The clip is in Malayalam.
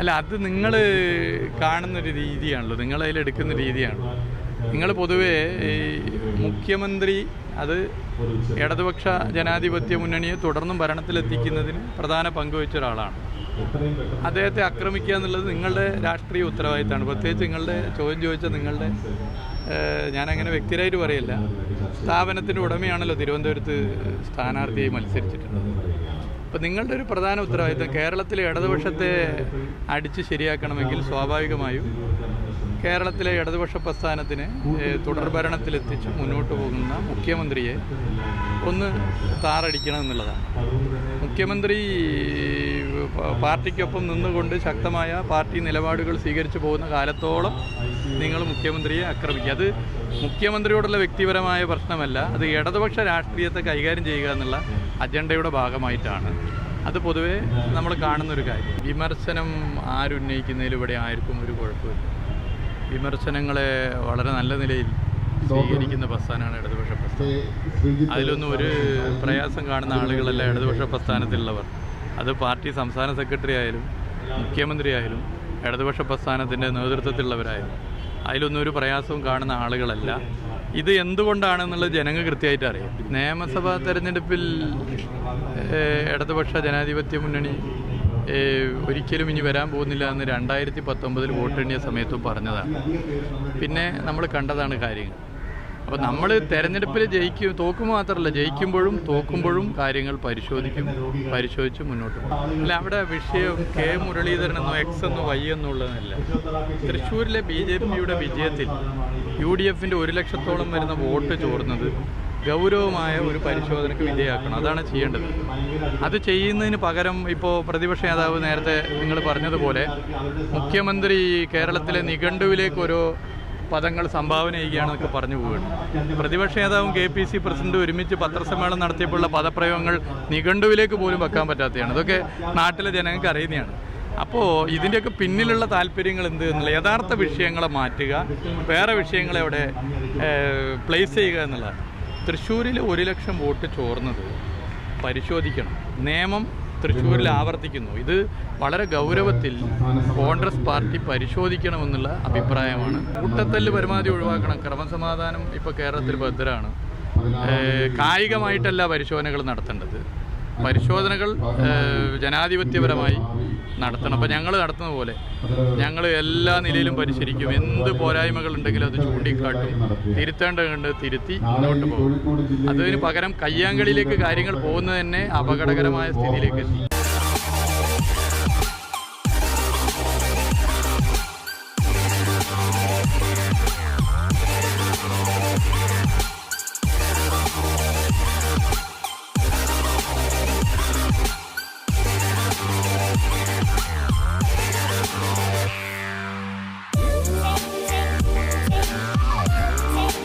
അല്ല അത് നിങ്ങൾ കാണുന്നൊരു രീതിയാണല്ലോ. നിങ്ങൾ അതിലെടുക്കുന്ന രീതിയാണ്. നിങ്ങൾ പൊതുവേ ഈ മുഖ്യമന്ത്രി അത് ഇടതുപക്ഷ ജനാധിപത്യ മുന്നണിയെ തുടർന്നും ഭരണത്തിലെത്തിക്കുന്നതിന് പ്രധാന പങ്ക് വഹിച്ച ഒരാളാണ്. അദ്ദേഹത്തെ ആക്രമിക്കുക എന്നുള്ളത് നിങ്ങളുടെ രാഷ്ട്രീയ ഉത്തരവാദിത്തമാണ്. പ്രത്യേകിച്ച് നിങ്ങളുടെ ചോദ്യം ചോദിച്ച നിങ്ങളുടെ ഞാനങ്ങനെ വ്യക്തിരായിട്ട് പറയില്ല. സ്ഥാപനത്തിന്റെ ഉടമയാണല്ലോ തിരുവനന്തപുരത്ത് സ്ഥാനാർത്ഥിയായി മത്സരിച്ചിട്ടുള്ളത്. അപ്പം നിങ്ങളുടെ ഒരു പ്രധാന ഉത്തരവാദിത്തം കേരളത്തിലെ ഇടതുപക്ഷത്തെ അടിച്ച് ശരിയാക്കണമെങ്കിൽ സ്വാഭാവികമായും കേരളത്തിലെ ഇടതുപക്ഷ പ്രസ്ഥാനത്തിന് തുടർഭരണത്തിലെത്തിച്ച് മുന്നോട്ട് പോകുന്ന മുഖ്യമന്ത്രിയെ ഒന്ന് താറടിക്കണം എന്നുള്ളതാണ്. മുഖ്യമന്ത്രി പാർട്ടിക്കൊപ്പം നിന്നുകൊണ്ട് ശക്തമായ പാർട്ടി നിലപാടുകൾ സ്വീകരിച്ചു പോകുന്ന കാലത്തോളം നിങ്ങൾ മുഖ്യമന്ത്രിയെ ആക്രമിക്കുക. അത് മുഖ്യമന്ത്രിയോടുള്ള വ്യക്തിപരമായ പ്രശ്നമല്ല. അത് ഇടതുപക്ഷ രാഷ്ട്രീയത്തെ കൈകാര്യം ചെയ്യുക എന്നുള്ള അജണ്ടയുടെ ഭാഗമായിട്ടാണ്. അത് പൊതുവേ നമ്മൾ കാണുന്നൊരു കാര്യം. വിമർശനം ആരുന്നയിക്കുന്നതിൽ ഇവിടെ ആർക്കും ഒരു കുഴപ്പമില്ല. വിമർശനങ്ങളെ വളരെ നല്ല നിലയിൽ സ്വീകരിക്കുന്ന പ്രസ്ഥാനമാണ് ഇടതുപക്ഷ പ്രസ്ഥാനം. അതിലൊന്നും ഒരു പ്രയാസം കാണുന്ന ആളുകളല്ല ഇടതുപക്ഷ പ്രസ്ഥാനത്തിലുള്ളവർ. അത് പാർട്ടി സംസ്ഥാന സെക്രട്ടറി ആയാലും മുഖ്യമന്ത്രി ആയാലും ഇടതുപക്ഷ പ്രസ്ഥാനത്തിന്റെ നേതൃത്വത്തിലുള്ളവരായാലും അതിലൊന്നും ഒരു പ്രയാസവും കാണുന്ന ആളുകളല്ല. ഇത് എന്തുകൊണ്ടാണെന്നുള്ളത് ജനങ്ങൾ കൃത്യമായിട്ട് അറിയാം. നിയമസഭാ തെരഞ്ഞെടുപ്പിൽ ഇടതുപക്ഷ ജനാധിപത്യ മുന്നണി ഒരിക്കലും ഇനി വരാൻ പോകുന്നില്ല എന്ന് രണ്ടായിരത്തി പത്തൊമ്പതിൽ വോട്ടെണ്ണിയ സമയത്തും പറഞ്ഞതാണ്. പിന്നെ നമ്മൾ കണ്ടതാണ് കാര്യങ്ങൾ. അപ്പോൾ നമ്മൾ തെരഞ്ഞെടുപ്പിൽ ജയിക്കും തോക്കും മാത്രമല്ല ജയിക്കുമ്പോഴും തോക്കുമ്പോഴും കാര്യങ്ങൾ പരിശോധിക്കും പരിശോധിച്ച് മുന്നോട്ട് പോകും. അല്ല അവിടെ വിഷയം കെ മുരളീധരൻ എന്നോ എക്സ് എന്നോ വൈ എന്നുള്ളതല്ല തൃശ്ശൂരിലെ ബി ജെ പിയുടെ വിജയത്തിൽ യു ഡി എഫിന്റെ ഒരു ലക്ഷത്തോളം വരുന്ന വോട്ട് ചോർന്നത് ഗൗരവമായ ഒരു പരിശോധനയ്ക്ക് വിധേയമാക്കണം അതാണ് ചെയ്യേണ്ടത്. അത് ചെയ്യുന്നതിന് പകരം ഇപ്പോൾ പ്രതിപക്ഷ നേതാവ് നേരത്തെ നിങ്ങൾ പറഞ്ഞതുപോലെ മുഖ്യമന്ത്രി കേരളത്തിലെ നിഘണ്ടുവിലേക്ക് ഓരോ പദങ്ങൾ സംഭാവന ചെയ്യുകയാണെന്നൊക്കെ പറഞ്ഞു പോവുകയാണ്. പ്രതിപക്ഷ നേതാവും കെ പി സി പ്രസിഡന്റും ഒരുമിച്ച് പത്രസമ്മേളനം നടത്തിയപ്പോഴുള്ള പദപ്രയോഗങ്ങൾ നിഘണ്ടുവിലേക്ക് പോലും വെക്കാൻ പറ്റാത്തതാണ്. ഇതൊക്കെ നാട്ടിലെ ജനങ്ങൾക്ക് അറിയുന്നതാണ്. അപ്പോൾ ഇതിന്റെയൊക്കെ പിന്നിലുള്ള താല്പര്യങ്ങൾ എന്ത് എന്നുള്ള യഥാർത്ഥ വിഷയങ്ങളെ മാറ്റുക വേറെ വിഷയങ്ങളെ അവിടെ പ്ലേസ് ചെയ്യുക എന്നുള്ളതാണ്. തൃശ്ശൂരിൽ ഒരു ലക്ഷം വോട്ട് ചോർന്നത് പരിശോധിക്കണം. നിയമം തൃശ്ശൂരിൽ ആവർത്തിക്കുന്നു. ഇത് വളരെ ഗൗരവത്തിൽ കോൺഗ്രസ് പാർട്ടി പരിശോധിക്കണമെന്നുള്ള അഭിപ്രായമാണ്. കൂട്ടത്തല്ല് പരമാവധി ഒഴിവാക്കണം. ക്രമസമാധാനം ഇപ്പോൾ കേരളത്തിൽ ഭദ്രമാണ് കായികമായിട്ടല്ല പരിശോധനകൾ നടത്തേണ്ടത്. പരിശോധനകൾ ജനാധിപത്യപരമായി നടത്തണം. അപ്പോൾ ഞങ്ങൾ നടത്തുന്ന പോലെ. ഞങ്ങൾ എല്ലാ നിലയിലും പരിശീലിക്കും. എന്ത് പോരായ്മകൾ ഉണ്ടെങ്കിലും അത് ചൂണ്ടിക്കാട്ടും. തിരുത്തേണ്ടതുണ്ട് തിരുത്തി മുന്നോട്ട് പോകും. അതിന് പകരം കയ്യാങ്കളിയിലേക്ക് കാര്യങ്ങൾ പോകുന്നത് തന്നെ അപകടകരമായ സ്ഥിതിയിലേക്ക് എത്തി.